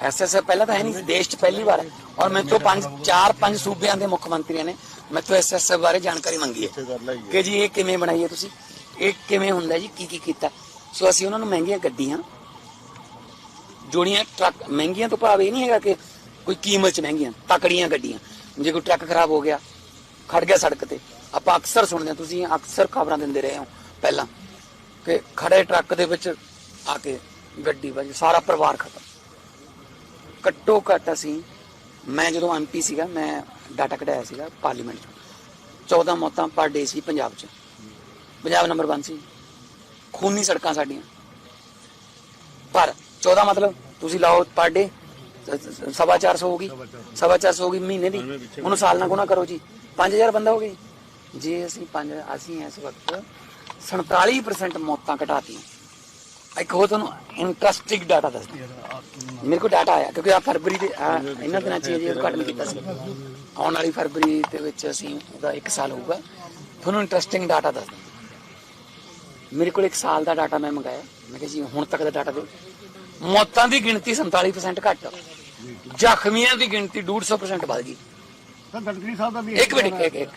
SSF ਪਹਿਲਾਂ ਤਾਂ ਹੈ ਨਹੀਂ ਦੇਸ਼ 'ਚ ਪਹਿਲੀ ਵਾਰ। ਹੈ ਔਰ ਮੇਰੇ ਤੋਂ ਪੰਜ ਚਾਰ ਪੰਜ ਸੂਬਿਆਂ ਦੇ ਮੁੱਖ ਮੰਤਰੀਆਂ ਨੇ ਮੇਰੇ ਤੋਂ ਐਸਐਸਐਫ ਬਾਰੇ ਜਾਣਕਾਰੀ ਮੰਗੀ ਹੈ। ਕਿ ਜੀ ਇਹ ਕਿਵੇਂ ਬਣਾਈ ਹੈ ਤੁਸੀਂ? ਇਹ ਕਿਵੇਂ ਹੁੰਦਾ ਜੀ? ਕੀ ਕੀ ਕੀਤਾ? ਸੋ ਅਸੀਂ ਉਹਨਾਂ ਨੂੰ ਮਹਿੰਗੀਆਂ ਗੱਡੀਆਂ ਜੋੜੀਆਂ ਟਰੱਕ ਮਹਿੰਗੀਆਂ ਤੋਂ ਭਾਵ ਇਹ ਨਹੀਂ ਹੈਗਾ ਕਿ ਕੋਈ ਕੀਮਤ 'ਚ ਮਹਿੰਗੀਆਂ ਤਕੜੀਆਂ ਗੱਡੀਆਂ। ਜੇ ਕੋਈ ਟਰੱਕ ਖਰਾਬ ਹੋ ਗਿਆ ਖੜ ਗਿਆ ਸੜਕ ਤੇ। ਆਪਾਂ ਅਕਸਰ ਸੁਣਦੇ ਹਾਂ ਤੁਸੀਂ ਅਕਸਰ ਖਬਰਾਂ ਦਿੰਦੇ ਰਹੇ ਹੋ ਪਹਿਲਾਂ ਕਿ ਖੜੇ ਟਰੱਕ ਦੇ ਵਿੱਚ ਆ ਕੇ ਗੱਡੀ ਵੱਜ ਸਾਰਾ ਪਰਿਵਾਰ ਖਤਮ। ਘੱਟੋ ਘੱਟ ਅਸੀਂ, ਮੈਂ ਜਦੋਂ ਐਮਪੀ ਸੀਗਾ, ਮੈਂ ਡਾਟਾ ਕਢਾਇਆ ਸੀਗਾ ਪਾਰਲੀਮੈਂਟ 'ਚ। 14 ਮੌਤਾਂ ਪਰ ਡੇ ਸੀ ਪੰਜਾਬ 'ਚ। ਪੰਜਾਬ ਨੰਬਰ 1 ਸੀ। ਖੂਨੀ ਸੜਕਾਂ ਸਾਡੀਆਂ। ਪਰ 14 ਮਤਲਬ, ਤੁਸੀਂ ਲਾਓ ਪਰ ਡੇ ਸਵਾ 400 ਹੋ ਗਈ। ਸਵਾ 400 ਹੋ ਗਈ ਮਹੀਨੇ ਦੀ। ਉਹਨੂੰ ਸਾਲ ਨਾਲ ਗੁਣਾ ਕਰੋ ਜੀ। 5000 ਬੰਦਾ ਹੋ ਗਈ ਜੇ। ਅਸੀਂ ਪੰਜ, ਅਸੀਂ ਇਸ ਵਕਤ 47% ਮੌਤਾਂ ਘਟਾਤੀਆਂ ਇੱਕ ਹੋਰ ਤੁਹਾਨੂੰ ਇੰਟਰਸਟਿੰਗ ਡਾਟਾ ਦੱਸਦਾ। ਮੇਰੇ ਕੋਲ ਡਾਟਾ ਆਇਆ ਕਿਉਂਕਿ ਆ ਫਰਵਰੀ ਦੇ ਇਹਨਾਂ ਦਿਨਾਂ ਚ ਇਹ ਉਦਘਾਟਨ ਕੀਤਾ ਸੀ। ਆਉਣ ਵਾਲੀ ਫਰਵਰੀ ਦੇ ਵਿੱਚ ਅਸੀਂ ਉਹਦਾ 1 ਸਾਲ ਹੋਊਗਾ। ਤੁਹਾਨੂੰ ਇੰਟਰਸਟਿੰਗ ਡਾਟਾ ਦੱਸਦਾ ਮੇਰੇ ਕੋਲ 1 ਸਾਲ ਦਾ ਡਾਟਾ ਮੈਂ ਮੰਗਾਇਆ। ਮੈਂ ਕਿਹਾ ਜੀ ਹੁਣ ਤੱਕ ਦਾ ਡਾਟਾ ਦਿਓ। ਮੌਤਾਂ ਦੀ ਗਿਣਤੀ 47% ਘੱਟ। ਜ਼ਖਮੀਆਂ ਦੀ ਗਿਣਤੀ 150% ਵੱਧ ਗਈ। ਤਾਂ ਗਡਕਰੀ ਸਾਹਿਬ ਦਾ ਵੀ ਇੱਕ ਮਿੰਟ ਇੱਕ ਇੱਕ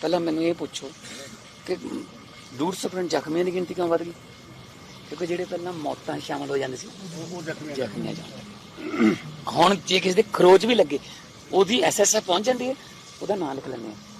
ਪਹਿਲਾਂ ਮੈਨੂੰ ਇਹ ਪੁੱਛੋ ਕਿ 150% ਜ਼ਖਮੀਆਂ ਦੀ ਗਿਣਤੀ ਕਿਉਂ ਵੱਧ ਗਈ? ਕਿਉਂਕਿ ਜਿਹੜੇ ਪਹਿਲਾਂ ਮੌਤਾਂ ਸ਼ਾਮਲ ਹੋ ਜਾਂਦੇ ਸੀ ਉਹ ਜ਼ਖਮੀ ਜ਼ਖਮੀਆਂ ਜਾਂਦੇ ਹੁਣ ਜੇ ਕਿਸੇ ਦੇ ਖਰੋਚ ਵੀ ਲੱਗੇ ਉਹਦੀ ਐਸਐਸਐਫ ਪਹੁੰਚ ਜਾਂਦੀ ਹੈ ਉਹਦਾ ਨਾਂ ਲਿਖ ਲੈਂਦੇ ਆ